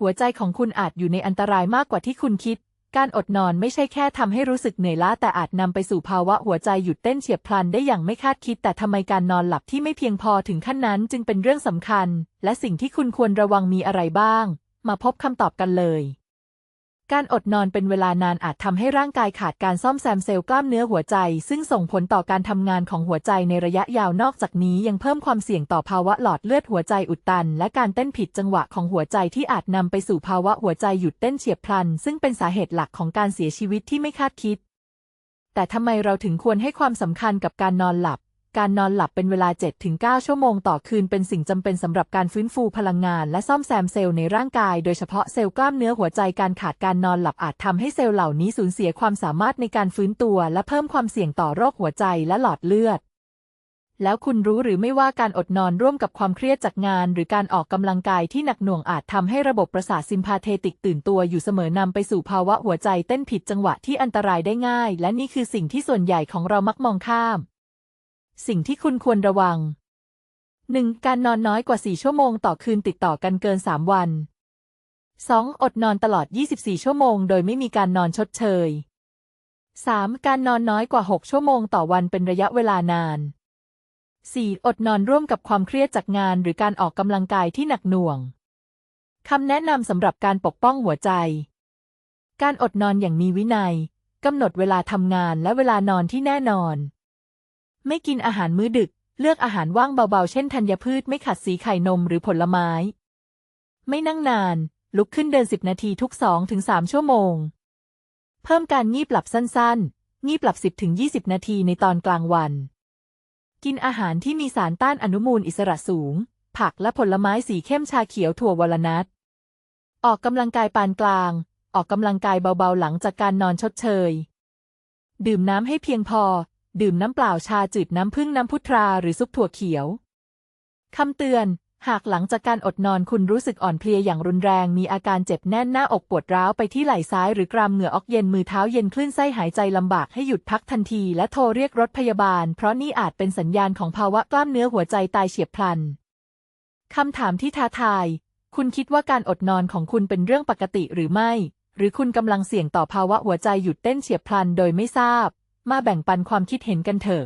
หัวใจของคุณอาจอยู่ในอันตรายมากกว่าที่คุณคิด การอดนอนไม่ใช่แค่ทำให้รู้สึกเหนื่อยล้าแต่อาจนำไปสู่ภาวะหัวใจหยุดเต้นเฉียบพลันได้อย่างไม่คาดคิด แต่ทำไมการนอนหลับที่ไม่เพียงพอถึงขั้นนั้นจึงเป็นเรื่องสำคัญ และสิ่งที่คุณควรระวังมีอะไรบ้าง มาพบคำตอบกันเลย การอดนอนเป็นเวลานานอาจทำให้ร่างกายขาดการซ่อมแซมเซลล์กล้ามเนื้อหัวใจ ซึ่งส่งผลต่อการทำงานของหัวใจในระยะยาวนอกจากนี้ยังเพิ่มความเสี่ยงต่อภาวะหลอดเลือดหัวใจอุดตัน และการเต้นผิดจังหวะของหัวใจที่อาจนำไปสู่ภาวะหัวใจหยุดเต้นเฉียบพลัน ซึ่งเป็นสาเหตุหลักของการเสียชีวิตที่ไม่คาดคิด แต่ทำไมเราถึงควรให้ความสำคัญกับการนอนหลับ การนอนหลับเป็นเวลา 7-9 ชั่วโมงต่อคืนเป็นสิ่งจำเป็นสำหรับการฟื้นฟูพลังงาน และซ่อมแซมเซลล์ในร่างกาย โดยเฉพาะเซลล์กล้ามเนื้อหัวใจการขาดการนอนหลับอาจทำให้เซลล์เหล่านี้สูญเสียความสามารถในการฟื้นตัว และเพิ่มความเสี่ยงต่อโรคหัวใจและหลอดเลือดแล้วคุณรู้หรือไม่ว่าการอดนอนร่วมกับความเครียดจากงาน หรือการออกกำลังกายที่หนักหน่วงอาจทำให้ระบบประสาทซิมพาเทติกตื่นตัวอยู่เสมอนำไปสู่ภาวะหัวใจเต้นผิดจังหวะที่อันตรายได้ง่าย และนี่คือสิ่งที่ส่วนใหญ่ของเรามักมองข้าม สิ่งที่คุณควรระวัง 1. การนอนน้อยกว่า 4 ชั่วโมงต่อคืนติดต่อกันเกิน 3 วัน 2. อดนอนตลอด 24 ชั่วโมง โดยไม่มีการนอนชดเชย 3. การนอนน้อยกว่า 6 ชั่วโมงต่อวันเป็นระยะเวลานาน 4. อดนอนร่วมกับความเครียดจากงานหรือการออกกำลังกายที่หนักหน่วง คำแนะนำสำหรับการปกป้องหัวใจ การอดนอนอย่างมีวินัยกำหนดเวลาทำงานและเวลานอนที่แน่นอน ไม่กินอาหารมื้อดึก เลือกอาหารว่างเบาๆ เช่นธัญพืชไม่ขัดสีไข่นมหรือผลไม้ ไม่นั่งนาน ลุกขึ้นเดิน10นาทีทุก2-3ชั่วโมง เพิ่มการงีบหลับสั้นๆ งีบหลับ10-20นาทีในตอนกลางวัน กินอาหารที่มีสารต้านอนุมูลอิสระสูง ผักและผลไม้สีเข้มชาเขียวถั่ววอลนัทออกกำลังกายปานกลาง ออกกำลังกายเบาๆ หลังจากการนอนชดเชย ดื่มน้ำให้เพียงพอ ดื่มน้ำเปล่าชาจืดน้ำผึ้งน้ำพุทราหรือซุปถั่วเขียว คำเตือน หากหลังจากการอดนอนคุณรู้สึกอ่อนเพลียอย่างรุนแรง มีอาการเจ็บแน่นหน้าอกปวดร้าวไปที่ไหล่ซ้ายหรือกรามเหงื่อออกเย็นมือเท้าเย็นคลื่นไส้หายใจลำบากให้หยุดพักทันทีและโทรเรียกรถพยาบาล เพราะนี่อาจเป็นสัญญาณของภาวะกล้ามเนื้อหัวใจตายเฉียบพลัน คำถามที่ท้าทาย คุณคิดว่าการอดนอนของคุณเป็นเรื่องปกติหรือไม่ หรือคุณกำลังเสี่ยงต่อภาวะหัวใจหยุดเต้นเฉียบพลันโดยไม่ทราบ มาแบ่งปันความคิดเห็นกันเถอะ